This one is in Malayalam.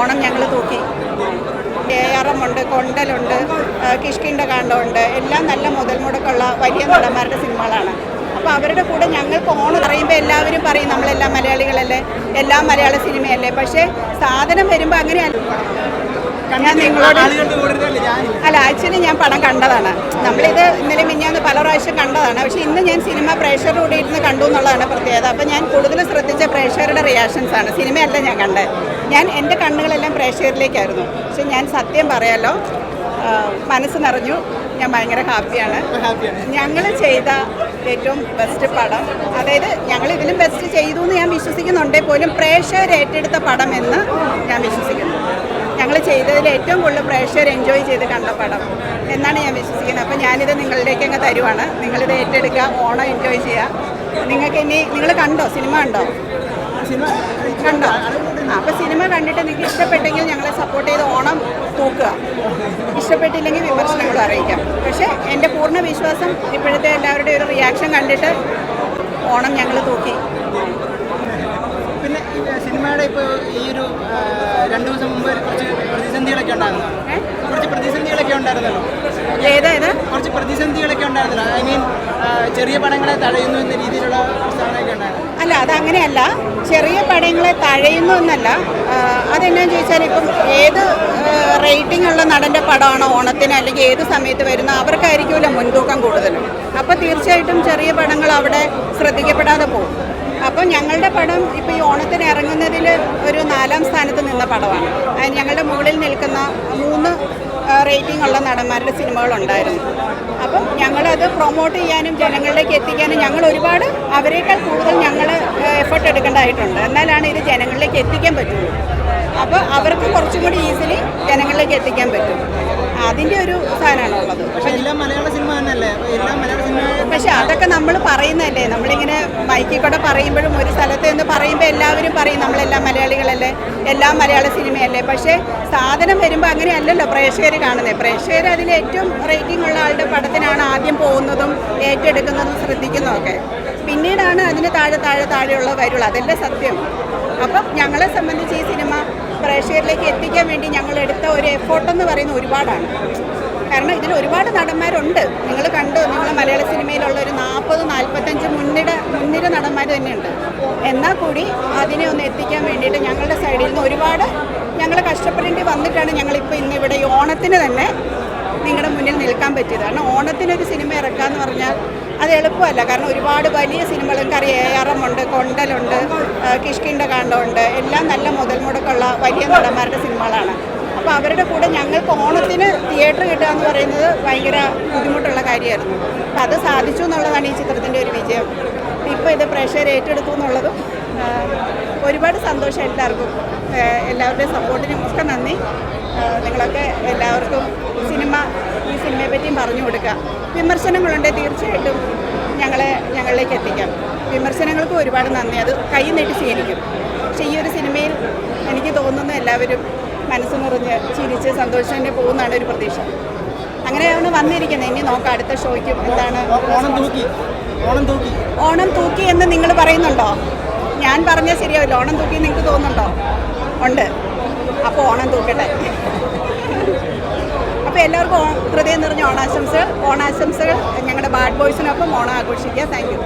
ഓണം ഞങ്ങൾ തൂക്കി. എ ഉണ്ട് കൊണ്ടലുണ്ട് കിഷ്കിന്റെ കാണ്ടമുണ്ട് എല്ലാം നല്ല മുതൽ മുടക്കുള്ള വലിയ നടന്മാരുടെ സിനിമകളാണ്. അപ്പോൾ അവരുടെ കൂടെ ഞങ്ങൾക്ക് ഓണം പറയുമ്പോൾ എല്ലാവരും പറയും നമ്മളെല്ലാം മലയാളികളല്ലേ എല്ലാം മലയാള സിനിമയല്ലേ. പക്ഷേ സാധനം വരുമ്പോൾ അങ്ങനെയല്ല. ഞാൻ നിങ്ങളോട് അല്ല ആക്ച്വലി ഞാൻ പടം കണ്ടതാണ്. നമ്മളിത് ഇന്നലെ മിഞ്ഞാന്ന് പല പ്രാവശ്യം കണ്ടതാണ്. പക്ഷെ ഇന്ന് ഞാൻ സിനിമ പ്രേക്ഷകരുടെ കൂടി ഇരുന്ന് കണ്ടു എന്നുള്ളതാണ് പ്രത്യേകത. അപ്പം ഞാൻ കൂടുതൽ ശ്രദ്ധിച്ച പ്രേക്ഷകരുടെ റിയാക്ഷൻസ് ആണ്. സിനിമയല്ല ഞാൻ കണ്ടത്. ഞാൻ എന്റെ കണ്ണുകളെല്ലാം പ്രേക്ഷകരിലേക്കായിരുന്നു. പക്ഷെ ഞാൻ സത്യം പറയാലോ മനസ്സ് നിറഞ്ഞു. ഞാൻ ഭയങ്കര ഹാപ്പിയാണ്. ഹാപ്പിയാണ്. ഞങ്ങൾ ചെയ്ത ഏറ്റവും ബെസ്റ്റ് പടം അതായത് ഞങ്ങൾ ഇതിലും ബെസ്റ്റ് ചെയ്തു എന്ന് ഞാൻ വിശ്വസിക്കുന്നുണ്ടെങ്കിൽ പോലും പ്രേക്ഷകർ ഏറ്റെടുത്ത പടം എന്ന് ഞാൻ വിശ്വസിക്കുന്നു. ഞങ്ങൾ ചെയ്തതിൽ ഏറ്റവും കൂടുതൽ പ്രേക്ഷകർ എൻജോയ് ചെയ്ത് കണ്ട പടം. എന്നാണ് ഞാൻ വിശ്വസിക്കുന്നത്. അപ്പോൾ ഞാനിത് നിങ്ങളിലേക്ക് അങ്ങ് തരുവാണ്. നിങ്ങളിത് ഏറ്റെടുക്കുക ഓണം എൻജോയ് ചെയ്യുക. നിങ്ങൾക്ക് ഇനി നിങ്ങൾ കണ്ടോ? സിനിമ കണ്ടോ? സിനിമ കണ്ടോ? അപ്പോൾ സിനിമ കണ്ടിട്ട് നിങ്ങൾക്ക് ഇഷ്ടപ്പെട്ടെങ്കിൽ ഞങ്ങളെ സപ്പോർട്ട് ചെയ്ത് ഓണം തൂക്കുക. ഇഷ്ടപ്പെട്ടില്ലെങ്കിൽ വിമർശനങ്ങൾ അറിയിക്കാം. പക്ഷേ എന്റെ പൂർണ വിശ്വാസം ഇപ്പോഴത്തെ എല്ലാവരുടെയും ഒരു റിയാക്ഷൻ കണ്ടിട്ട് ഓണം ഞങ്ങൾ തൂക്കി. സിനിമയുടെ ഇപ്പോൾ ഈ ഒരു രണ്ടു ദിവസം മുമ്പ് കുറച്ച് പ്രതിസന്ധികളൊക്കെ ഉണ്ടായിരുന്നു. കുറച്ച് പ്രതിസന്ധികളൊക്കെ ഉണ്ടായിരുന്നല്ലോ? ഏതായത് കുറച്ച് പ്രതിസന്ധികളൊക്കെ ഉണ്ടായിരുന്നല്ലോ. ഐ മീൻ ചെറിയ പടങ്ങളെ തടയുന്നു എന്ന രീതിയിലുള്ള പ്രസ്താവനയൊക്കെ ഉണ്ടായിരുന്നു. അല്ല അതങ്ങനെയല്ല. ചെറിയ പടങ്ങളെ തഴയുന്നു എന്നല്ല. അതെന്നാന്ന് ചോദിച്ചാൽ ഇപ്പം ഏത് റേറ്റിംഗ് ഉള്ള നടന്റെ പടമാണോ ഓണത്തിന് അല്ലെങ്കിൽ ഏത് സമയത്ത് വരുന്ന അവർക്കായിരിക്കുമല്ലോ മുൻതൂക്കം കൂടുതൽ അപ്പോൾ തീർച്ചയായിട്ടും ചെറിയ പടങ്ങൾ അവിടെ ശ്രദ്ധിക്കപ്പെടാതെ പോകും. അപ്പം ഞങ്ങളുടെ പടം ഇപ്പോൾ ഈ ഓണത്തിന് ഇറങ്ങുന്നതിൽ ഒരു നാലാം സ്ഥാനത്ത് നിന്ന പടമാണ്. ഞങ്ങളുടെ മുകളിൽ നിൽക്കുന്ന മൂന്ന് റേറ്റിംഗ് ഉള്ള നടന്മാരുടെ സിനിമകളുണ്ടായിരുന്നു. അപ്പം ഞങ്ങളത് പ്രൊമോട്ട് ചെയ്യാനും ജനങ്ങളിലേക്ക് എത്തിക്കാനും ഞങ്ങൾ ഒരുപാട് അവരെക്കാൾ കൂടുതൽ ഞങ്ങൾ എഫേർട്ട് എടുക്കേണ്ടതായിട്ടുണ്ട്. എന്നാലാണ് ഇത് ജനങ്ങളിലേക്ക് എത്തിക്കാൻ പറ്റുള്ളൂ. അപ്പോൾ അവർക്ക് കുറച്ചും കൂടി ഈസിലി ജനങ്ങളിലേക്ക് എത്തിക്കാൻ പറ്റും. അതിന്റെ ഒരു സാധനമാണ് ഉള്ളത് പക്ഷെ എല്ലാം മലയാള സിനിമ തന്നെയല്ലേ അപ്പോൾ എല്ലാം മലയാള സിനിമ പക്ഷെ അതൊക്കെ നമ്മൾ പറയുന്നതല്ലേ? നമ്മളിങ്ങനെ മൈക്കിൽ കൂടെ പറയുമ്പോഴും ഒരു സ്ഥലത്ത് നിന്ന് പറയുമ്പോൾ എല്ലാവരും പറയും നമ്മളെല്ലാം മലയാളികളല്ലേ എല്ലാം മലയാള സിനിമയല്ലേ. പക്ഷേ സാധനം വരുമ്പോൾ അങ്ങനെയല്ലല്ലോ പ്രേക്ഷകർ കാണുന്നത് പ്രേക്ഷകർ അതിൽ ഏറ്റവും റേറ്റിംഗ് ഉള്ള ആളുടെ പടത്തിനാണ് ആദ്യം പോകുന്നതും ഏറ്റെടുക്കുന്നതും ശ്രദ്ധിക്കുന്നതൊക്കെ പിന്നീടാണ് അതിന് താഴെ താഴെ താഴെയുള്ള വരുള്ളൂ അതല്ലേ സത്യം. അപ്പം ഞങ്ങളെ സംബന്ധിച്ച് ഈ സിനിമ പ്രേക്ഷകരിലേക്ക് എത്തിക്കാൻ വേണ്ടി ഞങ്ങൾ എടുത്ത ഒരു എഫോർട്ട് എന്ന് പറയുന്നത് ഒരുപാടാണ്. കാരണം ഇതിൽ ഒരുപാട് നടന്മാരുണ്ട്. നിങ്ങൾ കണ്ടു നിങ്ങൾ മലയാള സിനിമയിലുള്ള ഒരു നാൽപ്പത് നാൽപ്പത്തഞ്ച് മുൻനിര മുൻനിര നടന്മാർ തന്നെയുണ്ട്. എന്നാൽ കൂടി അതിനെ ഒന്ന് എത്തിക്കാൻ വേണ്ടിയിട്ട് ഞങ്ങളുടെ സൈഡിൽ നിന്ന് ഒരുപാട് ഞങ്ങൾ കഷ്ടപ്പെടേണ്ടി വന്നിട്ടാണ് ഞങ്ങളിപ്പോൾ ഇന്ന് ഇവിടെ ഈ ഓണത്തിന് തന്നെ നിങ്ങളുടെ മുന്നിൽ നിൽക്കാൻ പറ്റിയത്. കാരണം ഓണത്തിനൊരു സിനിമ ഇറക്കുക എന്ന് പറഞ്ഞാൽ അത് എളുപ്പമല്ല. കാരണം ഒരുപാട് വലിയ സിനിമകൾ കറി എ ആർ എം ഉണ്ട് കൊണ്ടലുണ്ട് കിഷ്കിന്റെ കാണ്ടമുണ്ട് എല്ലാം നല്ല മുതൽ മുടക്കുള്ള വലിയ നടന്മാരുടെ സിനിമകളാണ്. അപ്പോൾ അവരുടെ കൂടെ ഞങ്ങൾക്ക് ഓണത്തിന് തിയേറ്റർ കിട്ടുക എന്ന് പറയുന്നത് ഭയങ്കര ബുദ്ധിമുട്ടുള്ള കാര്യമായിരുന്നു. അപ്പം അത് സാധിച്ചു എന്നുള്ളതാണ് ഈ ചിത്രത്തിന്റെ ഒരു വിജയം. ഇപ്പോൾ ഇത് പ്രേക്ഷകർ ഏറ്റെടുത്തു എന്നുള്ളതും ഒരുപാട് സന്തോഷം എല്ലാവർക്കും. എല്ലാവരുടെയും സപ്പോർട്ടിനും ഒക്കെ നന്ദി. നിങ്ങളൊക്കെ എല്ലാവർക്കും സിനിമ ഈ സിനിമയെ പറ്റിയും പറഞ്ഞു കൊടുക്കുക. വിമർശനങ്ങളുണ്ട് തീർച്ചയായിട്ടും. ഞങ്ങളെ ഞങ്ങളിലേക്ക് എത്തിക്കാം. വിമർശനങ്ങൾക്കും ഒരുപാട് നന്ദി. അത് കൈ നീട്ടി സ്വീകരിക്കും. പക്ഷേ ഈ ഒരു സിനിമയിൽ എനിക്ക് തോന്നുന്നു എല്ലാവരും മനസ്സ് നിറഞ്ഞ് ചിരിച്ച് സന്തോഷം തന്നെ പോകുന്നതാണ് ഒരു പ്രതീക്ഷ. അങ്ങനെയാണ് വന്നിരിക്കുന്നത്. ഇനി നോക്കാം അടുത്ത ഷോയ്ക്കും എന്താണ് ഓണം തൂക്കി. ഓണം തൂക്കി. ഓണം തൂക്കി എന്ന് നിങ്ങൾ പറയുന്നുണ്ടോ? ഞാൻ പറഞ്ഞാൽ ശരിയാവില്ല. ഓണം തൂക്കി നിങ്ങൾക്ക് തോന്നുന്നുണ്ടോ? ഉണ്ട്. അപ്പോൾ ഓണം തൂക്കട്ടെ. അപ്പോൾ എല്ലാവർക്കും ഓ- ഹൃദയം നിറഞ്ഞ ഓണാശംസകൾ. ഓണാശംസകൾ ഞങ്ങളുടെ ബാഡ് ബോയ്സിനൊപ്പം ഓണം ആഘോഷിക്കുക. Thank you